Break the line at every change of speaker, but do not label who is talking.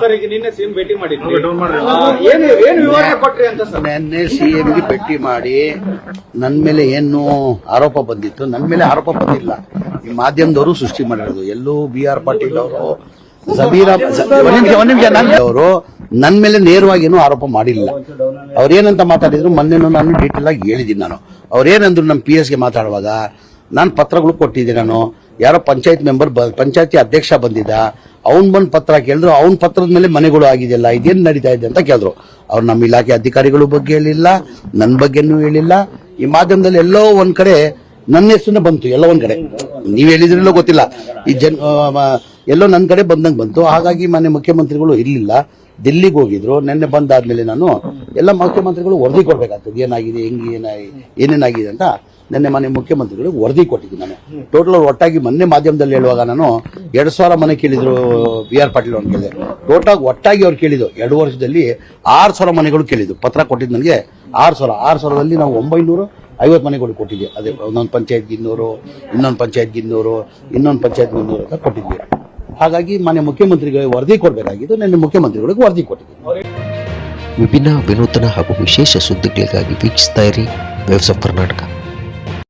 Sir ಈಗ ನಿನ್ನೆ CM ಭೇಟಿ ಮಾಡಿದ್ರಿ. ಏನು ಏನು ವಿವರಣೆ ಕೊಟ್ರಿ ಅಂತ ಸರ್?
ನಿನ್ನೆ ಸಿಎಂಗೆ ಭೇಟಿ ಮಾಡಿ ನನ್ನ ಮೇಲೆ ಏನು ಆರೋಪ ಬಂದಿತ್ತು ನನ್ನ ಮೇಲೆ ಆರೋಪ ಬಂದಿಲ್ಲ. ಈ ಮಾಧ್ಯಮದವರು ಸೃಷ್ಟಿ ಮಾಡಿರೋದು. ಎಲ್ಲೂ ಬಿ ಆರ್ ಪಾಟೀಲ್ ಅವರು ಜಬೀರ್ ಜ- ಒಂದ್ ನಿಮಿಷ ಒಂದ್ ನಿಮಿಷ ನನ್ನ ಅವರು ನನ್ನ ಮೇಲೆ ನೇರವಾಗಿ ಏನು ಆರೋಪ ಮಾಡಿಲ್ಲ. ಅವ್ರೇನಂತ ಮಾತಾಡಿದ್ರು ಮೊನ್ನೆನೂ ನಾನು ಡೀಟೇಲ್ ಆಗಿ ಹೇಳಿದ್ದೀನಿ ನಾನು. ಅವ್ರೇನಂದ್ರು ನಮ್ಮ ಪಿ ಎಸ್ಗೆ ಮಾತಾಡುವಾಗ ನಾನು ಪತ್ರಗಳು ಕೊಟ್ಟಿದ್ದೆ ನಾನು. ಯಾರೋ ಪಂಚಾಯತ್ ಮೆಂಬರ್ ಪಂಚಾಯತಿ ಅಧ್ಯಕ್ಷ ಬಂದಿದ್ದ ಅವ್ನ್ ಬಂದು ಪತ್ರ ಕೇಳಿದ್ರು, ಅವ್ನ್ ಪತ್ರದ ಮೇಲೆ ಮನೆಗಳು ಆಗಿದೆಯಲ್ಲ, ಇದೇನ್ ನಡೀತಾ ಇದೆ ಅಂತ ಕೇಳಿದ್ರು. ಅವ್ರು ನಮ್ಮ ಇಲಾಖೆ ಅಧಿಕಾರಿಗಳ ಬಗ್ಗೆ ಹೇಳಿಲ್ಲ ನನ್ನ ಬಗ್ಗೆನೂ ಹೇಳಿಲ್ಲ. ಈ ಮಾಧ್ಯಮದಲ್ಲಿ ಎಲ್ಲೋ ಒಂದ್ ಕಡೆ ನನ್ನ ಹೆಸರನ್ನ ಬಂತು, ಎಲ್ಲೋ ಒಂದ್ ಕಡೆ. ನೀವ್ ಹೇಳಿದ್ರಲ್ಲೋ ಗೊತ್ತಿಲ್ಲ. ಈ ಜನ್ ಎಲ್ಲೋ ನನ್ನ ಕಡೆ ಬಂದಂಗ್ ಬಂತು. ಹಾಗಾಗಿ ಮನೆ ಮುಖ್ಯಮಂತ್ರಿಗಳು ಇರ್ಲಿಲ್ಲ. ದಿಲ್ಲಿಗೆ ಹೋಗಿದ್ರು. ನಿನ್ನೆ ಬಂದಾದ್ಮೇಲೆ ನಾನು ಎಲ್ಲ ಮುಖ್ಯಮಂತ್ರಿಗಳು ವರದಿ ಕೊಡ್ಬೇಕಾಗ್ತದೆ. ಏನಾಗಿದೆ, ಹೆಂಗೆ ಏನಾಗಿ ಏನೇನಾಗಿದೆ ಅಂತ ನಿನ್ನೆ ಮನೆ ಮುಖ್ಯಮಂತ್ರಿಗಳು ವರದಿ ಕೊಟ್ಟಿದ್ದೀನಿ ನಾನು. ಟೋಟಲ್ ಒಟ್ಟಾಗಿ ಮೊನ್ನೆ ಮಾಧ್ಯಮದಲ್ಲಿ ಹೇಳುವಾಗ ನಾನು ಎರಡ್ ಸಾವಿರ ಮನೆ ಕೇಳಿದ್ರು ಬಿ ಆರ್ ಪಾಟೀಲ್ ಅವ್ರು ಕೇಳಿದ್ರು. ಟೋಟಾಗಿ ಒಟ್ಟಾಗಿ ಅವ್ರು ಕೇಳಿದ್ರು. ಎರಡು ವರ್ಷದಲ್ಲಿ ಆರು ಸಾವಿರ ಮನೆಗಳು ಕೇಳಿದ್ದು ಪತ್ರ ಕೊಟ್ಟಿದ್ದು ನನಗೆ ಆರು ಸಾವಿರ. ಆರು ಸಾವಿರದಲ್ಲಿ ನಾವು ಒಂಬೈನೂರು ಐವತ್ತು ಮನೆಗಳು ಕೊಟ್ಟಿದ್ವಿ. ಅದೇ ಒಂದೊಂದು ಪಂಚಾಯತ್ ಇನ್ನೂರು, ಇನ್ನೊಂದು ಪಂಚಾಯತ್ ಇನ್ನೂರು, ಇನ್ನೊಂದು ಪಂಚಾಯತ್ ಮುನ್ನೂರು ಅಂತ ಕೊಟ್ಟಿದ್ವಿ. ಹಾಗಾಗಿ ಮನೆ ಮುಖ್ಯಮಂತ್ರಿಗಳಿಗೆ ವರದಿ ಕೊಡಬೇಕಾಗಿದ್ದು ನಿನ್ನೆ ಮುಖ್ಯಮಂತ್ರಿಗಳಿಗೆ ವರದಿ ಕೊಟ್ಟಿದ್ವಿ.
ವಿಭಿನ್ನ ವಿನೂತನ ಹಾಗೂ ವಿಶೇಷ ಸುದ್ದಿಗಳಿಗಾಗಿ ವೀಕ್ಷಿಸ್ತಾ ಇರಿ. ಆಫ್ ಕರ್ನಾಟಕ.